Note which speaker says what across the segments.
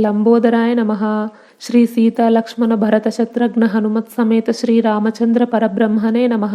Speaker 1: లంబోదరాయ నమ. శ్రీ సీతా లక్ష్మణ భరత శత్రుఘ్న హనుమత్ సమేత శ్రీ రామచంద్ర పరబ్రహ్మనే నమ.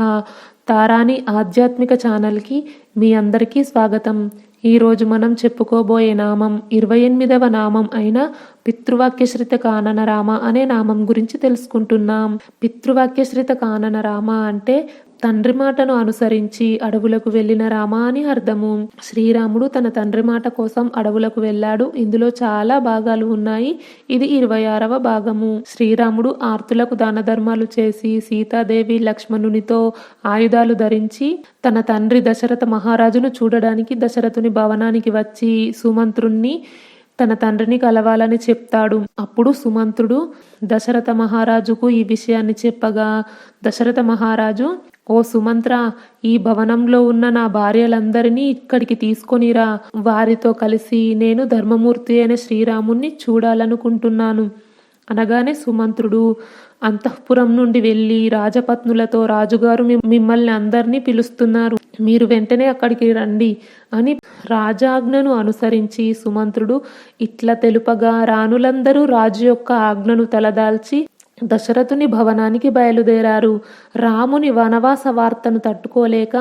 Speaker 1: తారాని ఆధ్యాత్మిక ఛానల్కి మీ అందరికీ స్వాగతం. ఈరోజు మనం చెప్పుకోబోయే నామం ఇరవై ఎనిమిదవ నామం అయిన పితృవాక్యశ్రిత కానన రామ అనే నామం గురించి తెలుసుకుంటున్నాం. పితృవాక్యశ్రిత కానన రామ అంటే తండ్రి మాటను అనుసరించి అడవులకు వెళ్ళిన రామ అని అర్థము శ్రీరాముడు తన తండ్రి మాట కోసం అడవులకు వెళ్ళాడు. ఇందులో చాలా భాగాలు ఉన్నాయి. ఇది ఇరవై ఆరవ భాగము. శ్రీరాముడు ఆర్తులకు దాన ధర్మాలు చేసి సీతాదేవి లక్ష్మణునితో ఆయుధాలు ధరించి తన తండ్రి దశరథ మహారాజును చూడడానికి దశరథుని భవనానికి వచ్చి సుమంత్రుణ్ణి తన తండ్రిని కలవాలని చెప్తాడు. అప్పుడు సుమంత్రుడు దశరథ మహారాజుకు ఈ విషయాన్ని చెప్పగా దశరథ మహారాజు ఓ సుమంత్ర ఈ భవనంలో ఉన్న నా భార్యలందరినీ ఇక్కడికి తీసుకొనిరా. వారితో కలిసి నేను ధర్మమూర్తి అయిన శ్రీరాముణ్ణి చూడాలనుకుంటున్నాను. అనగానే సుమంత్రుడు అంతఃపురం నుండి వెళ్ళి రాజపత్నులతో రాజుగారు మిమ్మల్ని అందరినీ పిలుస్తున్నారు. మీరు వెంటనే అక్కడికి రండి అని రాజాజ్ఞను అనుసరించి సుమంత్రుడు ఇట్లా తెలుపగా రాణులందరూ రాజు యొక్క ఆజ్ఞను తలదాల్చి దశరథుని భవనానికి బయలుదేరారు. రాముని వనవాస వార్తను తట్టుకోలేక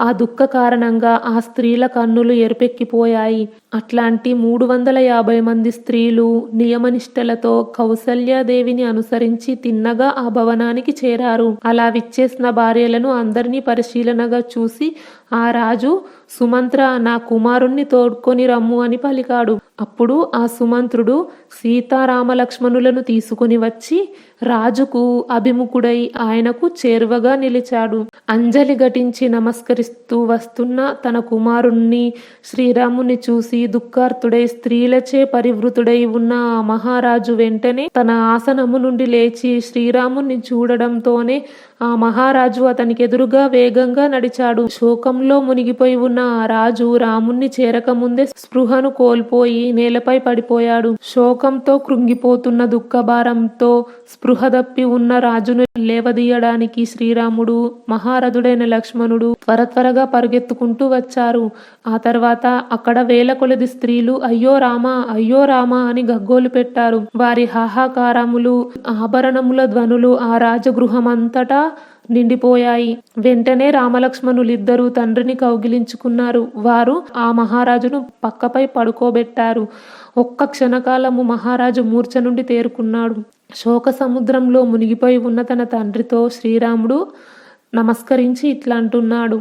Speaker 1: ఆ దుఃఖ కారణంగా ఆ స్త్రీల కన్నులు ఎరుపెక్కిపోయాయి అట్లాంటి మూడు వందల యాభై మంది స్త్రీలు నియమనిష్టలతో కౌసల్యాదేవిని అనుసరించి తిన్నగా ఆ భవనానికి చేరారు. అలా విచ్చేసిన భార్యలను అందరినీ పరిశీలనగా చూసి ఆ రాజు సుమంత్ర నా కుమారుణ్ణి తోడ్కొని రమ్ము అని పలికాడు. అప్పుడు ఆ సుమంత్రుడు సీతారామలక్ష్మణులను తీసుకుని వచ్చి రాజుకు అభిముఖుడై ఆయనకు చేరువగా నిలిచాడు. అంజలి ఘటించి నమస్కరిస్తూ వస్తున్న తన కుమారుణ్ణి శ్రీరాముని చూసి దుఃఖార్తుడై స్త్రీలచే పరివృతుడై ఉన్న ఆ మహారాజు వెంటనే తన ఆసనము నుండి లేచి శ్రీరాముని చూడడంతోనే ఆ మహారాజు అతనికి ఎదురుగా వేగంగా నడిచాడు. శోకంలో మునిగిపోయి ఉన్న ఆ రాజు రాముణ్ణి చేరకముందే స్పృహను కోల్పోయి నేలపై పడిపోయాడు. శోకంతో కృంగిపోతున్న దుఃఖభారంతో స్పృహ దప్పి ఉన్న రాజును లేవదీయడానికి శ్రీరాముడు మహారథుడైన లక్ష్మణుడు త్వర త్వరగా పరుగెత్తుకుంటూ వచ్చారు. ఆ తర్వాత అక్కడ వేల కొలది స్త్రీలు అయ్యో రామా అయ్యో రామా అని గగ్గోలు పెట్టారు. వారి హాహాకారములు ఆభరణముల ధ్వనులు ఆ రాజగృహమంతటా నిండిపోయాయి. వెంటనే రామలక్ష్మణులిద్దరూ తండ్రిని కౌగిలించుకున్నారు. వారు ఆ మహారాజును పక్కపై పడుకోబెట్టారు. ఒక్క క్షణకాలము మహారాజు మూర్ఛ నుండి తేరుకున్నాడు. శోక సముద్రంలో మునిగిపోయి ఉన్న తన తండ్రితో శ్రీరాముడు నమస్కరించి ఇట్లా అంటున్నాడు.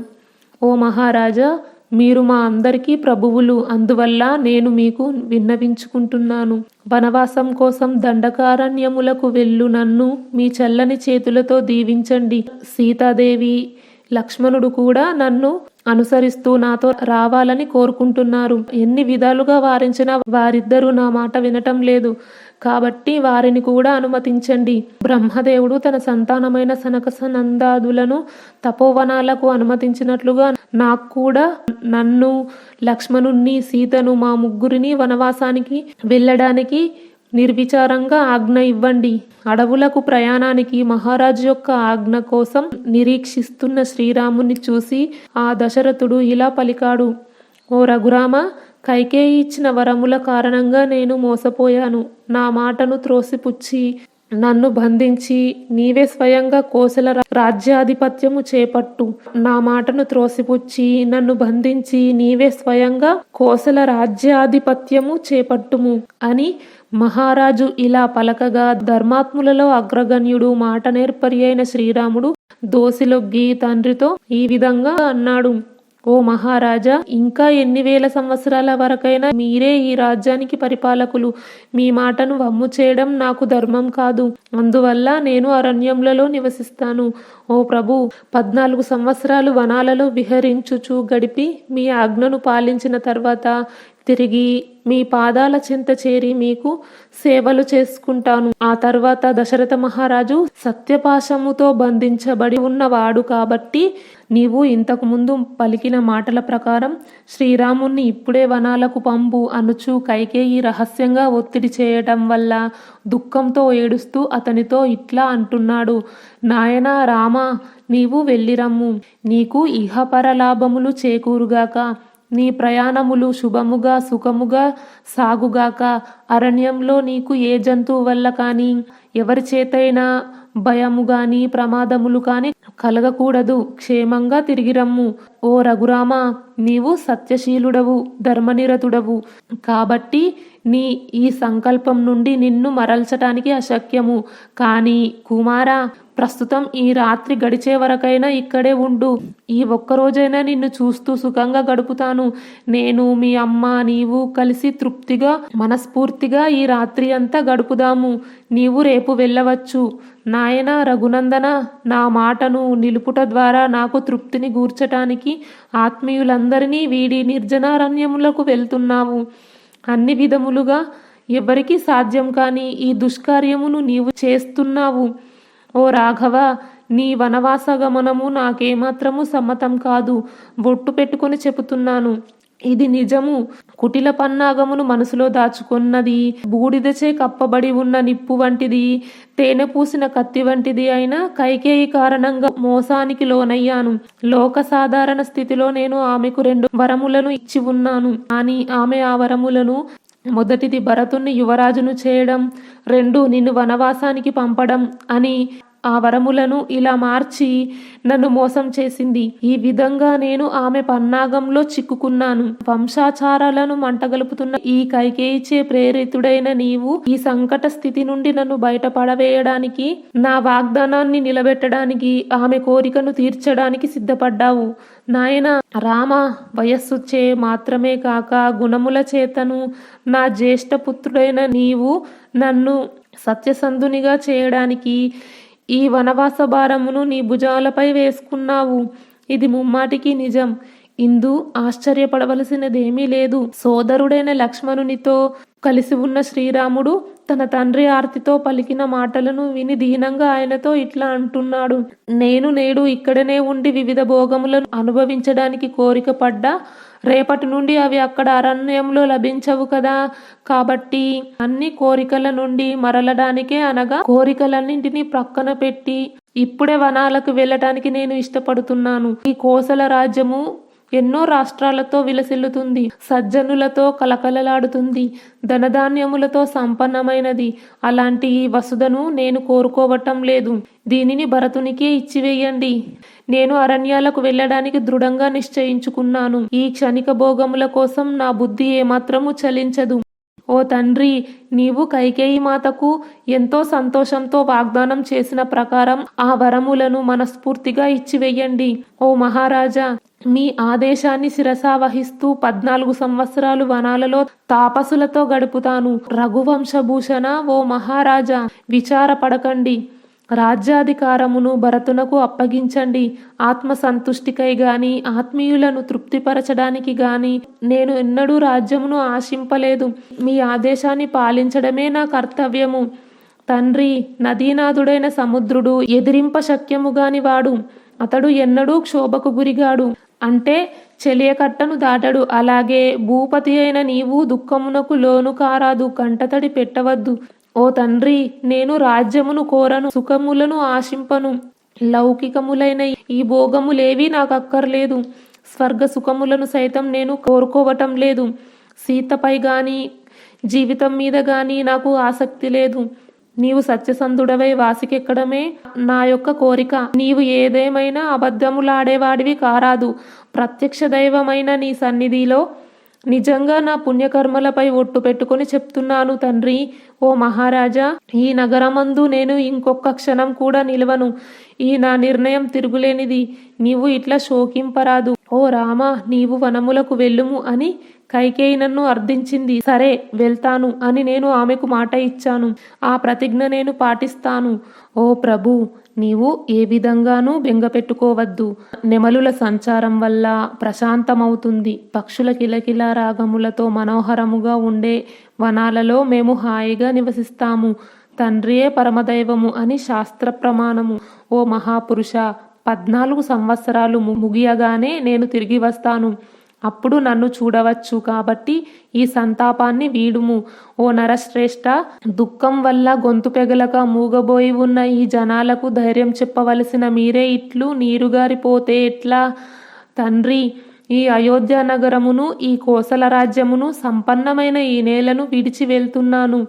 Speaker 1: ఓ మహారాజా మీరు మా అందరికీ ప్రభువులు. అందువల్ల నేను మీకు విన్నవించుకుంటున్నాను. వనవాసం కోసం దండకారణ్యములకు వెళ్ళు. నన్ను మీ చల్లని చేతులతో దీవించండి. సీతాదేవి లక్ష్మణుడు కూడా నన్ను అనుసరిస్తూ నాతో రావాలని కోరుకుంటున్నారు. ఎన్ని విధాలుగా వారించినా వారిద్దరూ నా మాట వినటం లేదు. కాబట్టి వారిని కూడా అనుమతించండి. బ్రహ్మదేవుడు తన సంతానమైన సనక సనందాదులను తపోవనాలకు అనుమతించినట్లుగా నాకు కూడా నన్ను లక్ష్మణుణ్ణి సీతను మా ముగ్గురిని వనవాసానికి వెళ్ళడానికి నిర్విచారంగా ఆజ్ఞ ఇవ్వండి. అడవులకు ప్రయాణానికి మహారాజు యొక్క ఆజ్ఞ కోసం నిరీక్షిస్తున్న శ్రీరాముని చూసి ఆ దశరథుడు ఇలా పలికాడు. ఓ రఘురామ కైకేయి ఇచ్చిన వరముల కారణంగా నేను మోసపోయాను. నా మాటను త్రోసిపుచ్చి నన్ను బంధించి నీవే స్వయంగా కోసల రాజ్యాధిపత్యము చేపట్టు. నా మాటను త్రోసిపుచ్చి నన్ను బంధించి నీవే స్వయంగా కోసల రాజ్యాధిపత్యము చేపట్టుము అని మహారాజు ఇలా పలకగా ధర్మాత్ములలో అగ్రగణ్యుడు మాట నేర్పరి అయిన శ్రీరాముడు దోసిలొగ్గి తండ్రితో ఈ విధంగా అన్నాడు. ఓ మహారాజా ఇంకా ఎన్ని వేల సంవత్సరాల వరకైనా మీరే ఈ రాజ్యానికి పరిపాలకులు. మీ మాటను వమ్ము చేయడం నాకు ధర్మం కాదు. అందువల్ల నేను అరణ్యములలో నివసిస్తాను. ఓ ప్రభు పద్నాలుగు సంవత్సరాలు వనాలలో విహరించుచు గడిపి మీ ఆజ్ఞను పాలించిన తర్వాత తిరిగి మీ పాదాల చింత చేరి మీకు సేవలు చేసుకుంటాను. ఆ తర్వాత దశరథ మహారాజు సత్యపాశముతో బంధించబడి ఉన్నవాడు కాబట్టి నీవు ఇంతకుముందు పలికిన మాటల ప్రకారం శ్రీరాముణ్ణి ఇప్పుడే వనాలకు పంపు అనుచు కైకేయి రహస్యంగా ఒత్తిడి చేయటం వల్ల దుఃఖంతో ఏడుస్తూ అతనితో ఇట్లా అంటున్నాడు. నాయనా రామ నీవు వెళ్ళిరమ్ము. నీకు ఇహపర లాభములు చేకూరుగాక. నీ ప్రయాణములు శుభముగా సుఖముగా సాగుగాక. అరణ్యంలో నీకు ఏ జంతువు వల్ల కానీ ఎవరి చేతైనా భయము గాని ప్రమాదములు కాని కలగకూడదు. క్షేమంగా తిరిగి రమ్ము. ఓ రఘురామ నీవు సత్యశీలుడవు ధర్మనిరతుడవు. కాబట్టి నీ ఈ సంకల్పం నుండి నిన్ను మరల్చటానికి అశక్యము. కానీ కుమారా ప్రస్తుతం ఈ రాత్రి గడిచే వరకైనా ఇక్కడే ఉండు. ఈ ఒక్కరోజైనా నిన్ను చూస్తూ సుఖంగా గడుపుతాను. నేను మీ అమ్మ నీవు కలిసి తృప్తిగా మనస్ఫూర్తిగా ఈ రాత్రి అంతా గడుపుదాము. నీవు రేపు వెళ్ళవచ్చు. నాయన రఘునందన నా మాటను నిలుపుట ద్వారా నాకు తృప్తిని గూర్చటానికి ఆత్మీయులందరినీ వీడి నిర్జనారణ్యములకు వెళ్తున్నావు. అన్ని విధములుగా ఎవరికి సాధ్యం కాని ఈ దుష్కార్యమును నీవు చేస్తున్నావు. ఓ రాఘవ నీ వనవాస గమనము నాకేమాత్రము సమ్మతం కాదు. బొట్టు పెట్టుకొని చెబుతున్నాను. ఇది నిజము. కుటిల పన్నాగమును మనసులో దాచుకున్నది బూడిదచే కప్పబడి ఉన్న నిప్పు వంటిది తేనె పూసిన కత్తి వంటిది అయిన కైకేయి కారణంగా మోసానికి లోనయ్యాను. లోక సాధారణ స్థితిలో నేను ఆమెకు రెండు వరములను ఇచ్చి ఉన్నాను. కానీ ఆమె ఆ వరములను మొదటిది భరతుణ్ణి యువరాజును చేయడం రెండు నిన్ను వనవాసానికి పంపడం అని ఆ వరములను ఇలా మార్చి నన్ను మోసం చేసింది. ఈ విధంగా నేను ఆమె పన్నాగంలో చిక్కుకున్నాను. వంశాచారాలను మంటగలుపుతున్న ఈ కైకేయిచే ప్రేరితుడైన నీవు ఈ సంకట స్థితి నుండి నన్ను బయటపడవేయడానికి నా వాగ్దానాన్ని నిలబెట్టడానికి ఆమె కోరికను తీర్చడానికి సిద్ధపడ్డావు. నాయన రామ వయస్సు చే మాత్రమే కాక గుణముల చేతను నా జ్యేష్ఠపుత్రుడైన నీవు నన్ను సత్యసంధునిగా చేయడానికి ఈ వనవాస భారమును నీ భుజాలపై వేసుకున్నావు. ఇది ముమ్మాటికి నిజం. ఇందు ఆశ్చర్యపడవలసినదేమీ లేదు. సోదరుడైన లక్ష్మణునితో కలిసి ఉన్న శ్రీరాముడు తన తండ్రి ఆర్తితో పలికిన మాటలను విని దీనంగా ఆయనతో ఇట్లా అంటున్నాడు. నేను నేడు ఇక్కడనే ఉండి వివిధ భోగములను అనుభవించడానికి కోరిక పడ్డా రేపటి నుండి అవి అక్కడ అరణ్యంలో లభించవు కదా. కాబట్టి అన్ని కోరికల నుండి మరలడానికే అనగా కోరికలన్నింటినీ ప్రక్కన పెట్టి ఇప్పుడే వనాలకు వెళ్ళటానికి నేను ఇష్టపడుతున్నాను. ఈ కోసల రాజ్యము ఎన్నో రాష్ట్రాలతో విలసిల్లుతుంది సజ్జనులతో కలకలలాడుతుంది ధనధాన్యములతో సంపన్నమైనది. అలాంటి ఈ వసుధను నేను కోరుకోవటం లేదు. దీనిని భరతునికే ఇచ్చివేయండి. నేను అరణ్యాలకు వెళ్ళడానికి దృఢంగా నిశ్చయించుకున్నాను. ఈ క్షణిక భోగముల కోసం నా బుద్ధి ఏమాత్రము చలించదు. ఓ తండ్రి నీవు కైకేయి మాతకు ఎంతో సంతోషంతో వాగ్దానం చేసిన ప్రకారం ఆ వరములను మనస్ఫూర్తిగా ఇచ్చివేయండి. ఓ మహారాజా మీ ఆదేశాన్ని శిరసా వహిస్తూ పద్నాలుగు సంవత్సరాలు వనాలలో తాపసులతో గడుపుతాను. రఘువంశభూషణ ఓ మహారాజా విచారపడకండి. రాజ్యాధికారమును భరతునకు అప్పగించండి. ఆత్మ సంతుష్టికై గాని ఆత్మీయులను తృప్తిపరచడానికి గాని నేను ఎన్నడూ రాజ్యమును ఆశింపలేదు. మీ ఆదేశాన్ని పాలించడమే నా కర్తవ్యము. తండ్రి నదీనాథుడైన సముద్రుడు ఎదిరింప శక్యము గాని వాడు. అతడు ఎన్నడూ క్షోభకు గురిగాడు. అంటే చెలియకట్టను దాటడు. అలాగే భూపతి అయిన నీవు దుఃఖమునకు లోను కారాదు. కంటతడి పెట్టవద్దు. ఓ తండ్రి నేను రాజ్యమును కోరను సుఖములను ఆశింపను. లౌకికములైన ఈ భోగములేవి నాకు అక్కర్లేదు స్వర్గ సుఖములను సైతం నేను కోరుకోవటం లేదు. సీతపై గాని జీవితం మీద గాని నాకు ఆసక్తి లేదు. నీవు సత్యసంధుడవై వాసికెక్కడమే నా యొక్క కోరిక. నీవు ఏదేమైనా అబద్ధములాడేవాడివి కారాదు. ప్రత్యక్ష దైవమైన నీ సన్నిధిలో నిజంగా నా పుణ్యకర్మలపై ఒట్టు పెట్టుకొని చెప్తున్నాను తండ్రి. ఓ మహారాజా ఈ నగరమందు నేను ఇంకొక క్షణం కూడా నిలవను. ఈ నా నిర్ణయం తిరుగులేనిది. నీవు ఇట్లా శోకింపరాదు. ఓ రామ నీవు వనములకు వెళ్ళుము అని కైకేయి నన్ను అర్థించింది. సరే వెళ్తాను అని నేను ఆమెకు మాట ఇచ్చాను. ఆ ప్రతిజ్ఞ నేను పాటిస్తాను. ఓ ప్రభు నీవు ఏ విధంగానూ బెంగ పెట్టుకోవద్దు. నెమలుల సంచారం వల్ల ప్రశాంతమవుతుంది. పక్షుల కిలకిల రాగములతో మనోహరముగా ఉండే వనాలలో మేము హాయిగా నివసిస్తాము. తండ్రియే పరమదైవము అని శాస్త్ర ప్రమాణము ఓ మహాపురుష పద్నాలుగు సంవత్సరాలు ముగియగానే నేను తిరిగి వస్తాను. అప్పుడు నన్ను చూడవచ్చు కాబట్టి ఈ సంతాపాన్ని వీడుము. ఓ నరశ్రేష్ఠ దుఃఖం వల్ల గొంతు పెగలక మూగబోయి ఉన్న ఈ జనాలకు ధైర్యం చెప్పవలసిన మీరే ఇట్లు నీరుగారిపోతే ఎట్లా? తండ్రి ఈ అయోధ్య నగరమును ఈ కోసల రాజ్యమును సంపన్నమైన ఈ నేలను విడిచి వెళ్తున్నాను.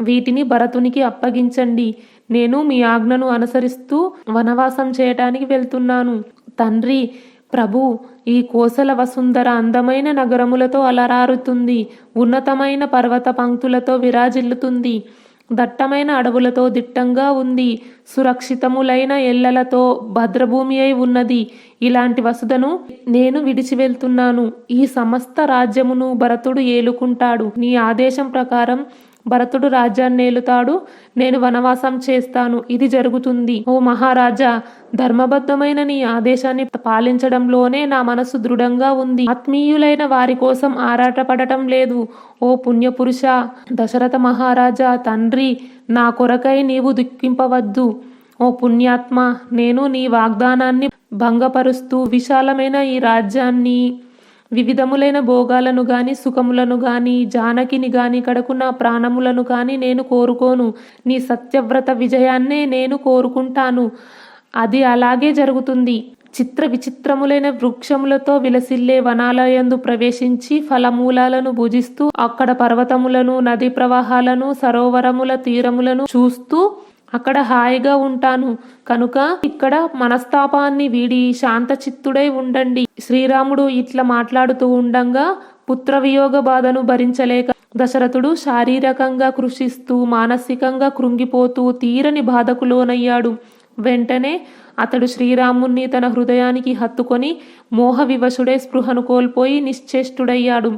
Speaker 1: వీటిని భరతునికి అప్పగించండి. నేను మీ ఆజ్ఞను అనుసరిస్తూ వనవాసం చేయటానికి వెళ్తున్నాను. తండ్రి ప్రభు ఈ కోసల వసుంధర అందమైన నగరములతో అలరారుతుంది ఉన్నతమైన పర్వత పంక్తులతో విరాజిల్లుతుంది దట్టమైన అడవులతో దిట్టంగా ఉంది సురక్షితములైన ఎల్లలతో భద్రభూమి అయి ఉన్నది. ఇలాంటి వసుధను నేను విడిచి వెళ్తున్నాను. ఈ సమస్త రాజ్యమును భరతుడు ఏలుకుంటాడు. నీ ఆదేశం ప్రకారం భరతుడు రాజ్యాన్ని ఏలుతాడు నేను వనవాసం చేస్తాను ఇది జరుగుతుంది. ఓ మహారాజా ధర్మబద్ధమైన నీ ఆదేశాన్ని పాలించడంలోనే నా మనసు దృఢంగా ఉంది. ఆత్మీయులైన వారి కోసం ఆరాటపడటం లేదు. ఓ పుణ్యపురుష దశరథ మహారాజా తండ్రి నా కొరకై నీవు దుఃఖింపవద్దు. ఓ పుణ్యాత్మ నేను నీ వాగ్దానాన్ని భంగపరుస్తూ విశాలమైన ఈ రాజ్యాన్ని వివిధములైన భోగాలను గాని సుఖములను గాని జానకిని గాని నా ప్రాణములను గాని నేను కోరుకోను. నీ సత్యవ్రత విజయాన్నే నేను కోరుకుంటాను. అది అలాగే జరుగుతుంది. చిత్ర విచిత్రములైన వృక్షములతో విలసిల్లే వనాలయందు ప్రవేశించి ఫలమూలాలను భుజిస్తూ అక్కడ పర్వతములను నదీ ప్రవాహాలను సరోవరముల తీరములను చూస్తూ అక్కడ హాయిగా ఉంటాను. కనుక ఇక్కడ మనస్తాపాన్ని వీడి శాంతచిత్తుడై ఉండండి. శ్రీరాముడు ఇట్లా మాట్లాడుతూ ఉండంగా పుత్రవియోగ బాధను భరించలేక దశరథుడు శారీరకంగా కృషిస్తూ మానసికంగా కృంగిపోతూ తీరని బాధకు లోనయ్యాడు. వెంటనే అతడు శ్రీరాముణ్ణి తన హృదయానికి హత్తుకొని మోహ వివశుడే స్పృహను కోల్పోయి నిశ్చేష్టుడయ్యాడు.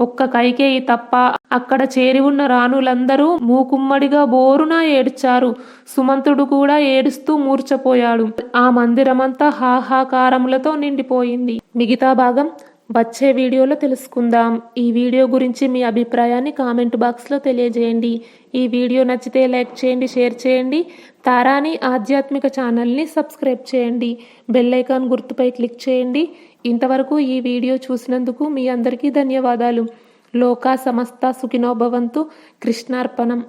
Speaker 1: ఒక్క కైకేయి తప్ప అక్కడ చేరి ఉన్న రాణులందరూ మూకుమ్మడిగా బోరున ఏడ్చారు. సుమంతుడు కూడా ఏడుస్తూ మూర్చపోయాడు ఆ మందిరమంతా హాహాకారములతో నిండిపోయింది. మిగతా భాగం వచ్చే వీడియోలో తెలుసుకుందాం. ఈ వీడియో గురించి మీ అభిప్రాయాన్ని కామెంట్ బాక్స్లో తెలియజేయండి. ఈ వీడియో నచ్చితే లైక్ చేయండి షేర్ చేయండి. తారాని ఆధ్యాత్మిక ఛానల్ని సబ్స్క్రైబ్ చేయండి. బెల్ ఐకాన్ గుర్తుపై క్లిక్ చేయండి. ఇంతవరకు ఈ వీడియో చూసినందుకు మీ అందరికీ ధన్యవాదాలు. లోకా సమస్త సుఖినోభవంతు కృష్ణార్పణం.